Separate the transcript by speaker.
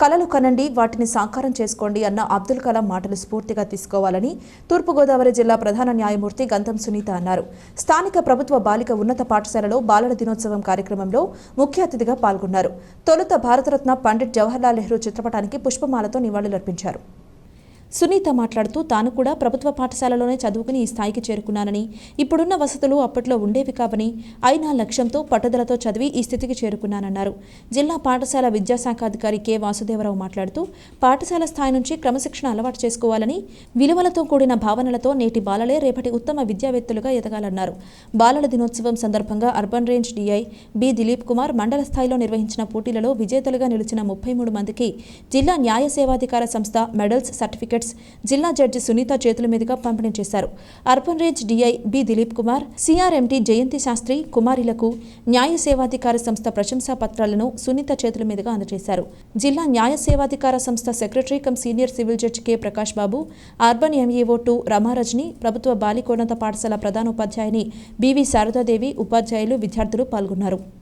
Speaker 1: కలలు కనండి వాటిని సాకారం చేసుకోండి అన్న అబ్దుల్ కలాం మాటలు స్ఫూర్తిగా తీసుకోవాలని తూర్పుగోదావరి జిల్లా ప్రధాన న్యాయమూర్తి గంధం సునీత అన్నారు. స్థానిక ప్రభుత్వ బాలిక ఉన్నత పాఠశాలలో బాలల దినోత్సవం కార్యక్రమంలో ముఖ్య అతిథిగా పాల్గొన్నారు. తొలుత భారతరత్న పండిట్ జవహర్లాల్ నెహ్రూ చిత్రపటానికి పుష్పమాలతో నివాళులర్పించారు. సునీత మాట్లాడుతూ తాను కూడా ప్రభుత్వ పాఠశాలలోనే చదువుకుని ఈ స్థాయికి చేరుకున్నానని ఇప్పుడున్న వసతులు అప్పట్లో ఉండేవి కావని అయినా లక్ష్యంతో పట్టుదలతో చదివి ఈ స్థితికి చేరుకున్నానన్నారు. జిల్లా పాఠశాల విద్యాశాఖ అధికారి కె. వాసుదేవరావు మాట్లాడుతూ పాఠశాల స్థాయి నుంచి క్రమశిక్షణ అలవాటు చేసుకోవాలని విలువలతో కూడిన భావనలతో నేటి బాలలే రేపటి ఉత్తమ విద్యావేత్తలుగా ఎదగాలన్నారు. బాలల దినోత్సవం సందర్భంగా urban range DI B Dilip Kumar మండల స్థాయిలో నిర్వహించిన పోటీలలో విజేతలుగా నిలిచిన ముప్పై మూడు మందికి జిల్లా న్యాయ సేవాధికార సంస్థ మెడల్స్ సర్టిఫికెట్స్ జిల్లా జడ్జి సునీత చేతుల మీదుగా పంపిణీ చేశారు. Urban range DI B Dilip Kumar CRMT Jayanthi Shastri కుమారిలకు న్యాయ సేవాధికార సంస్థ ప్రశంసా పత్రాలను సునీత చేతుల మీదుగా అందజేశారు. జిల్లా న్యాయ సేవాధికార సంస్థ secretary cum senior civil judge K Prakash Babu urban MEO two Ramarajni ప్రభుత్వ బాలికోన్నత పాఠశాల ప్రధానోపాధ్యాయుని బివి శారదాదేవి ఉపాధ్యాయులు విద్యార్థులు పాల్గొన్నారు.